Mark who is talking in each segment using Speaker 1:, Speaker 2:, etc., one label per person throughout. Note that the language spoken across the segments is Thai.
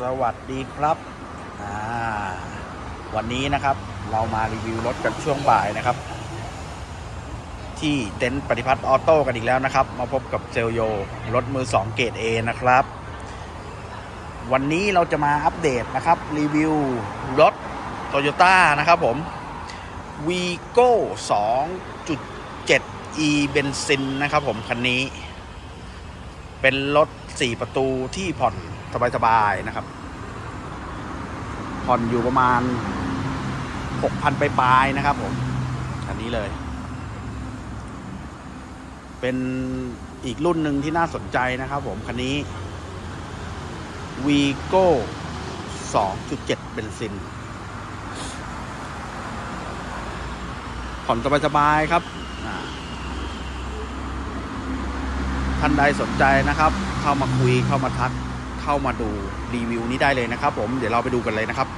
Speaker 1: สวัสดีครับ วันนี้นะครับเรามารีวิวรถกันช่วงบ่ายนะครับ ที่เต็นท์ปฏิพัฒน์ออโต้กันอีกแล้วนะครับ มาพบกับเซลโยรถมือ 2 เกรด A นะครับ วันนี้เราจะมาอัปเดตนะครับ รีวิวรถโตโยต้านะครับผม Vigo 2.7 e เบนซินนะครับผมคันนี้ เป็นรถ 4 ประตูที่ผ่อนสบายๆนะครับ ผ่อนอยู่ประมาณ 6,000 ไปปลายนะครับผมคันนี้เลย เป็นอีกรุ่นหนึ่งที่น่าสนใจนะครับผม คันนี้ Vigo 2.7 เบนซิน ผ่อนสบายๆครับท่านใดสนใจนะครับ เข้ามาคุยเข้ามาทักเข้ามาดูรีวิวนี้ได้เลยนะครับผม เดี๋ยวเราไปดูกันเลยนะครับ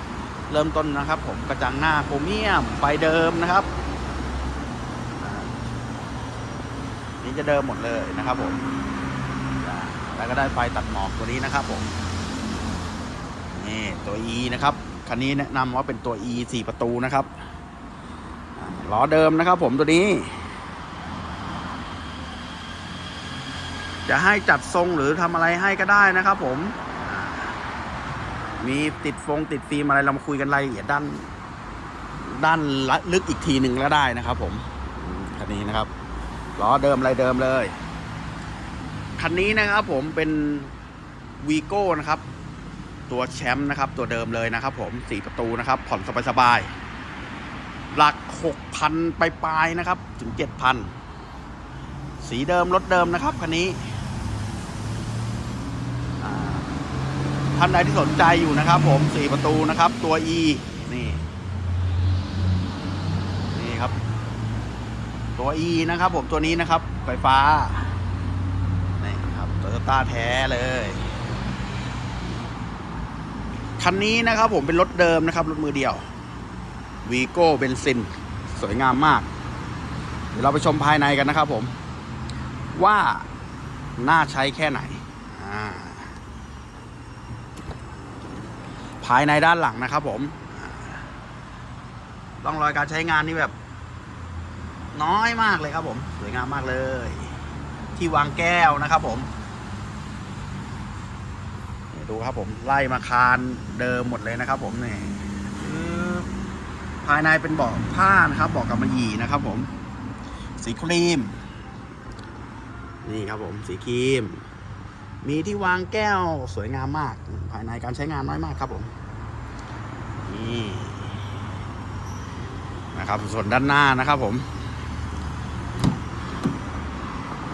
Speaker 1: เริ่มต้นนะครับ ผมกระจังหน้าโครเมียมไฟเดิมนะครับนี่จะเดิมหมดเลยนะครับผม แล้วก็ได้ไฟตัดหมอกตัวนี้นะครับผม นี่ตัว E นะครับ คันนี้แนะนำว่าเป็นตัว E 4 ประตูนะครับ ล้อเดิมนะครับผมตัวนี้ จะให้จัดทรงหรือทำอะไรให้ก็ได้นะครับผม มีติดฟงติดฟิล์มอะไรเรามาคุยกันรายละเอียดด้าน ด้านลึกอีกทีหนึ่งแล้วได้นะครับ ผมคันนี้นะครับล้อเดิมอะไรเดิมเลยคันนี้นะครับผมเป็นวีโก้นะครับ ตัวแชมป์นะครับ ตัวเดิมเลยนะครับ ผมสี่ประตูนะครับ ผ่อนสบายๆหลักหกพันไปปลายนะครับ ถึงเจ็ดพันสีเดิมรถเดิมนะครับคันนี้อ่า ท่านใดที่สนใจอยู่นะครับ ผมสี่ประตูนะครับ ตัว E นี่ นี่ครับ ตัว E นะครับ ผมตัวนี้นะครับ ไฟฟ้านี่ครับโตโยต้าแท้เลยคันนี้นะครับ ผมเป็นรถเดิมนะครับรถมือเดียววีโก้เบนซิน สวยงามมาก เดี๋ยวเราไปชมภายในกันนะครับ ผม ว่าน่าใช้แค่ไหนอ่า ภายในด้านหลังนะครับผมอ่าร่องรอยการใช้งานนี่แบบ น้อยมากเลยครับผม สวยงามมากเลย ที่วางแก้วนะครับผม ดูครับผมไล่มาคานเดิมหมดเลยนะครับ ผมนี่ภายในเป็นเบาะผ้านะครับเบาะกำมะหยี่นะครับ ผม สีครีม นี่ครับผม สีครีม มีที่วางแก้วสวยงามมาก ภายในการใช้งานน้อยมากครับผมนี่นะครับส่วนด้านหน้านะครับผม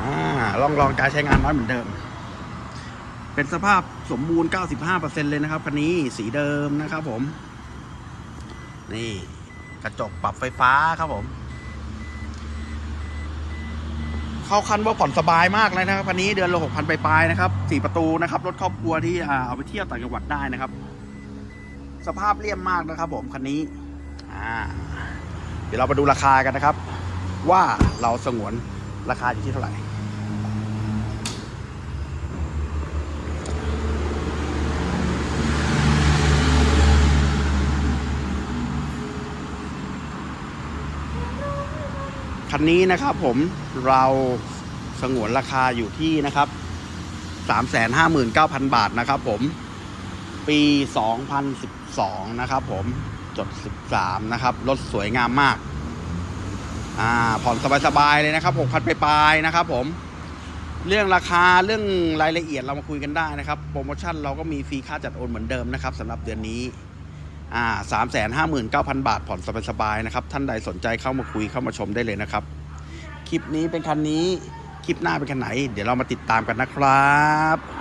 Speaker 1: อ่าลองลองการใช้งานน้อยเหมือนเดิม เป็นสภาพสมบูรณ์ 95%เลยนะครับคันนี้สีเดิมนะครับผม นี่กระจกปรับไฟฟ้าครับผม เข้าคันว่าผ่อนสบายมากเลยนะครับคันนี้เดือนละหกพันปลายๆนะครับสี่ประตูนะครับรถครอบครัวที่เอาไปเที่ยวต่างจังหวัดได้นะครับ สภาพเลี่ยมมากนะครับ ผมคันนี้เดี๋ยวเรามาดูราคากันนะครับ ว่าเราสงวนราคาอยู่ที่เท่าไหร่ คันนี้นะครับผมเราสงวนราคาอยู่ที่นะครับ359,000 บาทนะครับผม ปี 2012 นะครับผมจด 13 นะครับ รถสวยงามมาก อ่า ผ่อนสบายๆเลยนะครับ6,000ไปปลายนะครับผม เรื่องราคาเรื่องรายละเอียดเรามาคุยกันได้นะครับ โปรโมชั่นเราก็มีฟรีค่าจัดโอนเหมือนเดิมนะครับสำหรับเดือนนี้ อ่าสามแสนห้าหมื่นเก้าพันบาทผ่อนสบายๆนะครับ ท่านใดสนใจเข้ามาคุยเข้ามาชมได้เลยนะครับ คลิปนี้เป็นคันนี้ คลิปหน้าเป็นคันไหน เดี๋ยวเรามาติดตามกันนะครับ